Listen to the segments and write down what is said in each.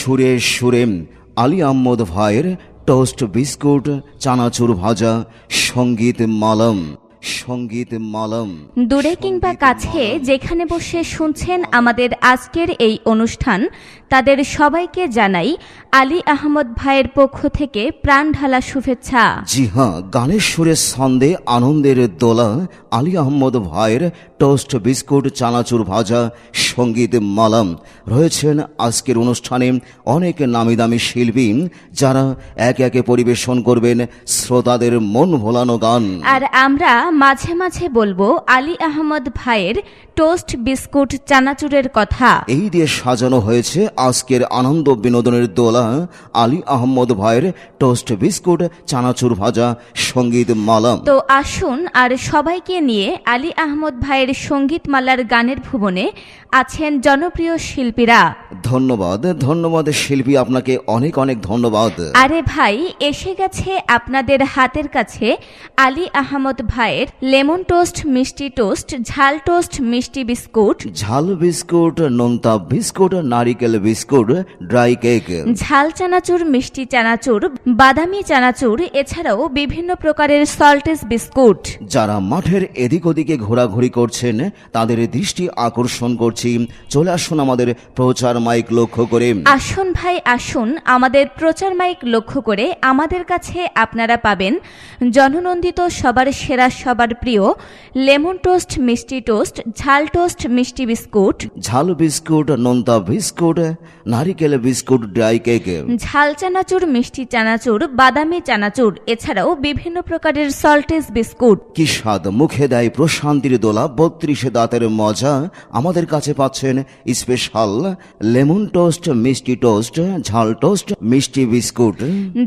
সুরে সুরে আলী আহমদ ভাইয়ের টোস্ট বিস্কুট চানাচুর ভাজা সংগীত মালম সংগীত মালম দূরে কিংবা কাছে যেখানে বসে শুনছেন আমাদের আজকের এই অনুষ্ঠান তাদের সবাইকে জানাই আলী আহমদ ভাইয়ের পক্ষ থেকে প্রাণ ঢালা শুভেচ্ছা। জি হ্যাঁ গানের সুরে ছন্দে আনন্দের দোলা আলী আহমদ ভাইয়ের টোস্ট বিস্কুট চানাচুর ভাজা সংগীত মালাম। রয়েছেন আজকের অনুষ্ঠানে অনেক নামি দামি শিল্পী যারা একে একে পরিবেশন করবেন শ্রোতাদের মন ভোলানো গান। আর আমরা মাঝে মাঝে বলব আলী আহমদ ভাইয়ের টোস্ট বিস্কুট চানাচুরের কথা। এই দিয়ে সাজানো হয়েছে আজকের আনন্দ বিনোদনের দোলা। আলী আহমদ ভাইয়ের টোস্ট বিস্কুট চানাচুর ভাজা সংগীত মালাম তো আসুন আর সবাইকে নিয়ে আলী আহমদ ভাইয়ের সংগীত মালার গানের ভুবনে আছেন জনপ্রিয় শিল্পীরা। ধন্যবাদ ধন্যবাদ শিল্পী আপনাকে অনেক অনেক ধন্যবাদ। আরে ভাই এসে গেছে আপনাদের হাতের কাছে আলী আহমদ ভাইয়ের লেমন টোস্ট মিষ্টি টোস্ট ঝাল টোস্ট মিষ্টি বিস্কুট। ঝাল বিস্কুট নোনতা বিস্কুট নারিকেল বিস্কুট ড্রাই কেক। ঝাল চানাচুর মিষ্টি চানাচুর বাদামি চানাচুর এছাড়াও বিভিন্ন প্রকারের সল্টেজ বিস্কুট। যারা মাঠের এদিক ওদিকে ঘোরাঘুরি করছেন তাদের দৃষ্টি আকর্ষণ করছি। চলে আসুন আমাদের প্রচার মাইক লক্ষ্য করে। আসুন ভাই আসুন। আমাদের প্রচার মাইক লক্ষ্য করে আমাদের কাছে আপনারা পাবেন জননন্দিত সবার সেরা সবার প্রিয় লেমন টোস্ট মিষ্টি টোস্ট ঝাল টোস্ট মিষ্টি বিস্কুট। ঝাল বিস্কুট নোনতা বিস্কুট নারিকেল বিস্কুট ড্রাই কেক। ঝাল চানাচুর মিষ্টি চানাচুর বাদামি চানাচুর এছাড়াও বিভিন্ন প্রকারের সল্টেজ বিস্কুট। কি স্বাদ মুখে দেয় প্রশান্তির দোলা বত্রিশে দাঁতের মজা। আমাদের কাছে পাচ্ছেন স্পেশাল লেমন টোস্ট, মিষ্টি টোস্ট, ঝাল টোস্ট, মিষ্টি বিস্কুট।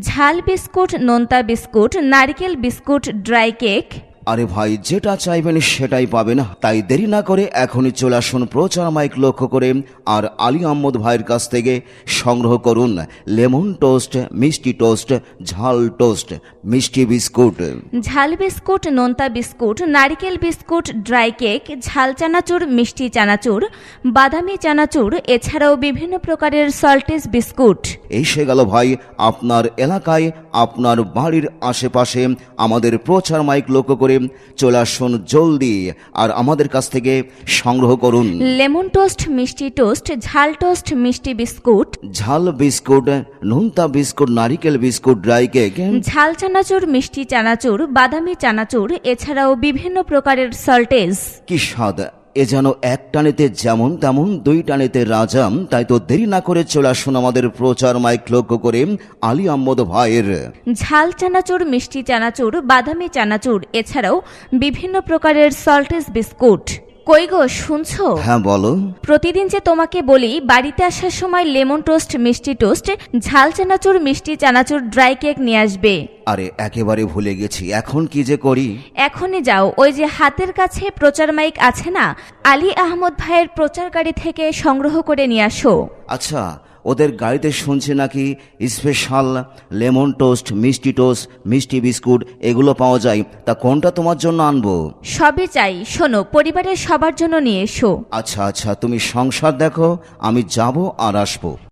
ঝাল বিস্কুট, নোনতা বিস্কুট, নারকেল বিস্কুট, ড্রাই কেক। আরে ভাই যেটা চাইবেন সেটাই পাবেন। তাই দেরি না করে এখনই চলে আসুন প্রচার মাইক লক্ষ্য করে আর আলী আহমদ ভাইয়ের কাছ থেকে সংগ্রহ করুন লেমন টোস্ট মিষ্টি টোস্ট ঝাল টোস্ট মিষ্টি বিস্কুট। ঝাল বিস্কুট নোনতা বিস্কুট নারকেল বিস্কুট ড্রাই কেক ঝাল চানাচুর মিষ্টি চানাচুর বাদামি চানাচুর এছাড়াও বিভিন্ন প্রকারের সল্টেজ বিস্কুট। এসে গেল ভাই আপনার এলাকায় আপনার বাড়ির আশেপাশে আমাদের প্রচার মাইক লক্ষ্য করে চলে আসুন জলদি আর আমাদের কাছ থেকে সংগ্রহ করুন। লেমন টোস্ট মিষ্টি টোস্ট ঝাল টোস্ট মিষ্টি বিস্কুট। ঝাল বিস্কুট নোনতা বিস্কুট নারিকেল বিস্কুট ড্রাই কেক। ঝাল চানাচুর মিষ্টি চানাচুর বাদামি চানাচুর এছাড়াও বিভিন্ন প্রকারের সল্টেজ। কি স্বাদ! এ যেন এক টানেতে যেমন তেমন দুই টানেতে রাজাম, তাই তো দেরি না করে চলে আসুন আমাদের প্রচার মাইক লক্ষ্য করে আলী আহমদ ভাইয়ের। ঝাল চানাচুর, মিষ্টি চানাচুর, বাদামি চানাচুর, এছাড়াও বিভিন্ন প্রকারের সল্টেজ বিস্কুট। কই গো শুনছো? হ্যাঁ বলো। প্রতিদিন যে তোমাকে বলি বাড়িতে আসার সময় লেমন টোস্ট মিষ্টি টোস্ট ঝাল চানাচুর মিষ্টি চানাচুর ড্রাই কেক নিয়ে আসবে। আরে একেবারে ভুলে গেছি। এখন কি যে করি? এখনই যাও। ওই যে হাতের কাছে প্রচার মাইক আছে না? আলী আহমদ ভাইয়ের প্রচার গাড়ি থেকে সংগ্রহ করে নিয়ে আসো। আচ্ছা ওদের গাড়িতে শুনছে নাকি স্পেশাল লেমন টোস্ট মিষ্টি টোস্ট মিষ্টি বিস্কুট এগুলো পাওয়া যায়। তা কোনটা তোমার জন্য আনব? সবই চাই। শোনো পরিবারের সবার জন্য নিয়ে এসো। আচ্ছা আচ্ছা তুমি সংসার দেখো আমি যাব আর আসব।